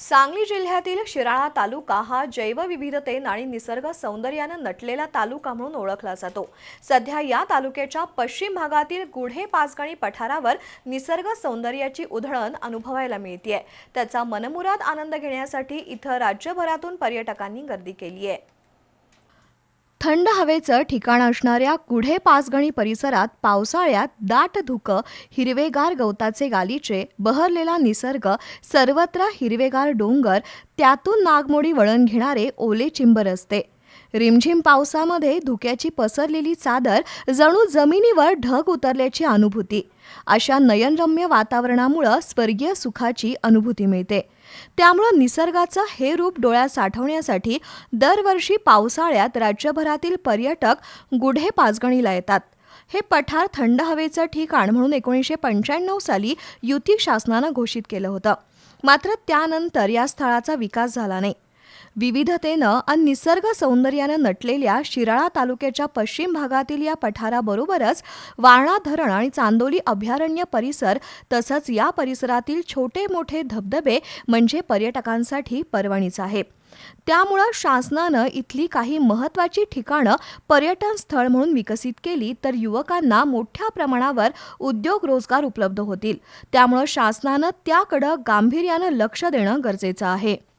सांगली जिल्ह्यातील शिराळा तालुका हा जैवविविधतेनं आणि निसर्ग सौंदर्यानं नटलेला तालुका म्हणून ओळखला जातो. सध्या या तालुक्याच्या पश्चिम भागातील गुढे पाचगणी पठारावर निसर्ग सौंदर्याची उधळण अनुभवायला मिळतीये. त्याचा मनमुराद आनंद घेण्यासाठी इथं राज्यभरातून पर्यटकांनी गर्दी केली आहे थंड हवेचं ठिकाण असणाऱ्या कुढे पाचगणी परिसरात पावसाळ्यात दाट धुकं हिरवेगार गवताचे गालीचे बहरलेला निसर्ग सर्वत्र हिरवेगार डोंगर त्यातून नागमोडी वळण घेणारे ओले चिंब रस्ते. रिमझिम पावसामध्ये धुक्याची पसरलेली चादर जणू जमिनीवर ढग उतरल्याची अनुभूती. अशा नयनरम्य वातावरणामुळं स्वर्गीय सुखाची अनुभूती मिळते. त्यामुळं निसर्गाचं हे रूप डोळ्यात साठवण्यासाठी दरवर्षी पावसाळ्यात राज्यभरातील पर्यटक गुढे पाचगणीला येतात. हे पठार थंड हवेचं ठिकाण म्हणून एकोणीसशे पंच्याण्णव साली युती शासनानं घोषित केलं होतं. मात्र त्यानंतर या स्थळाचा विकास झाला नाही. विविधतेनं आणि निसर्ग सौंदर्यानं नटलेल्या शिराळा तालुक्याच्या पश्चिम भागातील या पठाराबरोबरच वारणा धरण आणि चांदोली अभयारण्य परिसर तसंच या परिसरातील छोटे मोठे धबधबे म्हणजे पर्यटकांसाठी पर्वणीच आहे. त्यामुळं शासनानं इथली काही महत्त्वाची ठिकाणं पर्यटन स्थळ म्हणून विकसित केली तर युवकांना मोठ्या प्रमाणावर उद्योग रोजगार उपलब्ध होतील. त्यामुळं शासनानं त्याकडं गांभीर्यानं लक्ष देणं गरजेचं आहे.